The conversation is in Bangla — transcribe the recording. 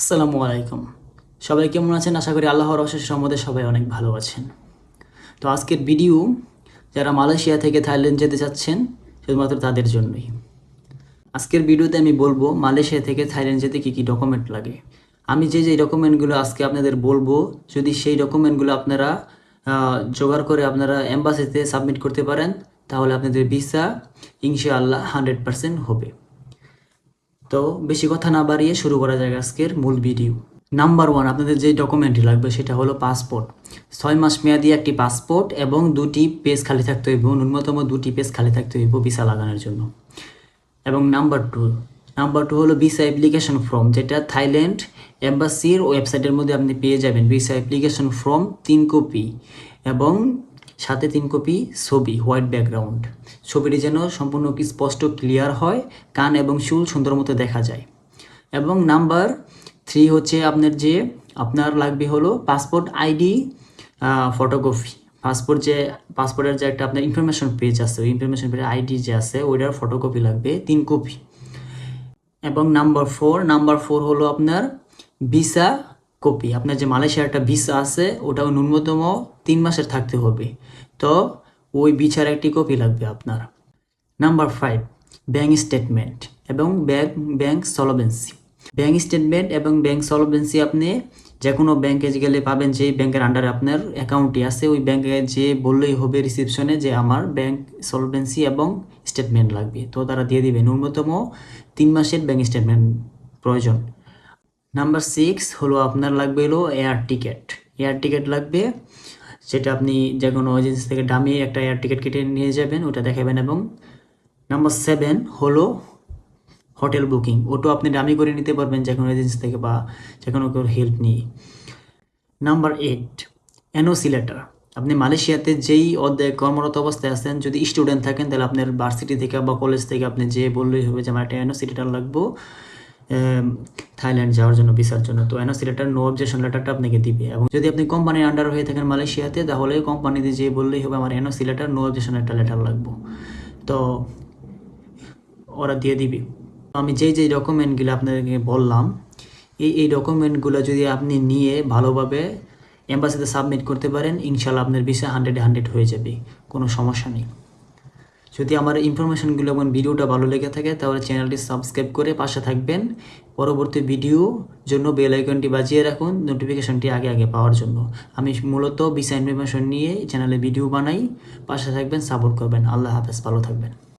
আসসালামু আলাইকুম। সবাই কেমন আছেন? আশা করি আল্লাহর অশেষ সম্বন্ধে সবাই অনেক ভালো আছেন। তো আজকের ভিডিও, যারা মালয়েশিয়া থেকে থাইল্যান্ড যেতে চাচ্ছেন, শুধুমাত্র তাদের জন্যই। আজকের ভিডিওতে আমি বলব, মালয়েশিয়া থেকে থাইল্যান্ড যেতে কী কী ডকুমেন্ট লাগে। আমি যে যে ডকুমেন্টগুলো আজকে আপনাদের বলব, যদি সেই ডকুমেন্টগুলো আপনারা জোগাড় করে আপনারা এম্বাসিতে সাবমিট করতে পারেন, তাহলে আপনাদের ভিসা ইনশাআল্লাহ হান্ড্রেড পারসেন্ট হবে। তো বেশি কথা না বাড়িয়ে শুরু করা যাক আজকের মূল ভিডিও। নাম্বার ওয়ান আপনাদের যে ডকুমেন্টটি লাগবে সেটা হলো পাসপোর্ট ছয় মাস মেয়াদি একটি পাসপোর্ট এবং দুটি পেজ খালি থাকতে হইব, ন্যূনতম দুটি পেজ খালি থাকতে হইব ভিসা লাগানোর জন্য। এবং নাম্বার টু নাম্বার টু হলো ভিসা অ্যাপ্লিকেশন ফর্ম যেটা থাইল্যান্ড এম্বাসির ওয়েবসাইটের মধ্যে আপনি পেয়ে যাবেন। ভিসা অ্যাপ্লিকেশন ফর্ম তিন কপি এবং সাথে তিন কপি ছবি, হোয়াইট ব্যাকগ্রাউন্ড। ছবিটি যেন সম্পূর্ণ স্পষ্ট ক্লিয়ার হয়, কান এবং চুল সুন্দর মতো দেখা যায়। এবং নাম্বার থ্রি হচ্ছে আপনার যে আপনার লাগবে হলো পাসপোর্ট আইডি ফটোকপি। পাসপোর্ট যে, পাসপোর্টের যে একটা আপনার ইনফরমেশন পেজ আছে, ওই ইনফরমেশন পেজের আইডি যে আছে, ওইটার ফটোকপি লাগবে, তিন কপি। এবং নাম্বার ফোর নাম্বার ফোর হলো আপনার ভিসা কপি। আপনার যে মালয়েশিয়ার একটা ভিসা আছে, ওটাও ন্যূনতম তিন মাসের থাকতে হবে। তো ওই ভিসার একটি কপি লাগবে আপনার। নাম্বার ফাইভ ব্যাঙ্ক স্টেটমেন্ট এবং bank bank solvency bank statement এবং ব্যাংক সলভেন্সি আপনি যে কোনো ব্যাংকে গেলে পাবেন যে ব্যাংকের আন্ডারে আপনার অ্যাকাউন্টটি আছে, ওই ব্যাংকে যে বললেই হবে রিসিপশনে যে আমার ব্যাংক সলভেন্সি এবং স্টেটমেন্ট লাগবে। তো তারা দিয়ে দিবে। ন্যূনতম তিন মাসের ব্যাংক স্টেটমেন্ট প্রয়োজন। নাম্বার সিক্স হলো আপনার লাগবে হলো এয়ার টিকিট এয়ার টিকিট লাগবে, সেটা আপনি যে কোনো এজেন্সি থেকে দামি একটা এয়ার টিকিট কেটে নিয়ে যাবেন, ওটা দেখাবেন এবং নাম্বার সেভেন হলো হোটেল বুকিং ওটাও আপনি দামি করে নিতে পারবেন যে কোনো এজেন্সি থেকে বা যে কোনো কেউ হেল্প নিয়ে। নাম্বার এইট এনওসি লেটার আপনি মালয়েশিয়াতে যেই অধ্যায় কর্মরত অবস্থায় আছেন, যদি স্টুডেন্ট থাকেন, তাহলে আপনার ভার্সিটি থেকে বা কলেজ থেকে আপনি যে বললেই হবে যে আমার একটা এনওসি লেটার লাগবো। থাইল্যান্ড যাওয়ার জন্য ভিসার জন্য। তো এনওসি লেটার নো অবজেকশন লেটারটা আপনাকে দিবে। এবং যদি আপনি কোম্পানির আন্ডার হয়ে থাকেন মালয়েশিয়াতে, তাহলে কোম্পানিতে যে বললেই হবে আমার এনওসি লেটার নো অবজেকশন একটা লেটার লাগবো। তো ওরা দিয়ে দিবে। আমি যেই যেই ডকুমেন্টগুলো আপনাদেরকে বললাম, এই এই ডকুমেন্টগুলো যদি আপনি নিয়ে ভালোভাবে এম্বাসিতে সাবমিট করতে পারেন ইনশাল্লাহ আপনার ভিসা হান্ড্রেড হান্ড্রেড হয়ে যাবে। কোনো সমস্যা নেই। যদি আমার ইনফরমেশনগুলো এবং ভিডিওটা ভালো লেগে থাকে, তাহলে চ্যানেলটি সাবস্ক্রাইব করে পাশে থাকবেন। পরবর্তী ভিডিও জন্য বেল আইকনটি বাজিয়ে রাখুন নোটিফিকেশনটি আগে আগে পাওয়ার জন্য। আমি মূলত ভিসা ইনফরমেশন নিয়ে চ্যানেলে ভিডিও বানাই, পাশে থাকবেন সাপোর্ট করবেন। আল্লাহ হাফেজ, ভালো থাকবেন।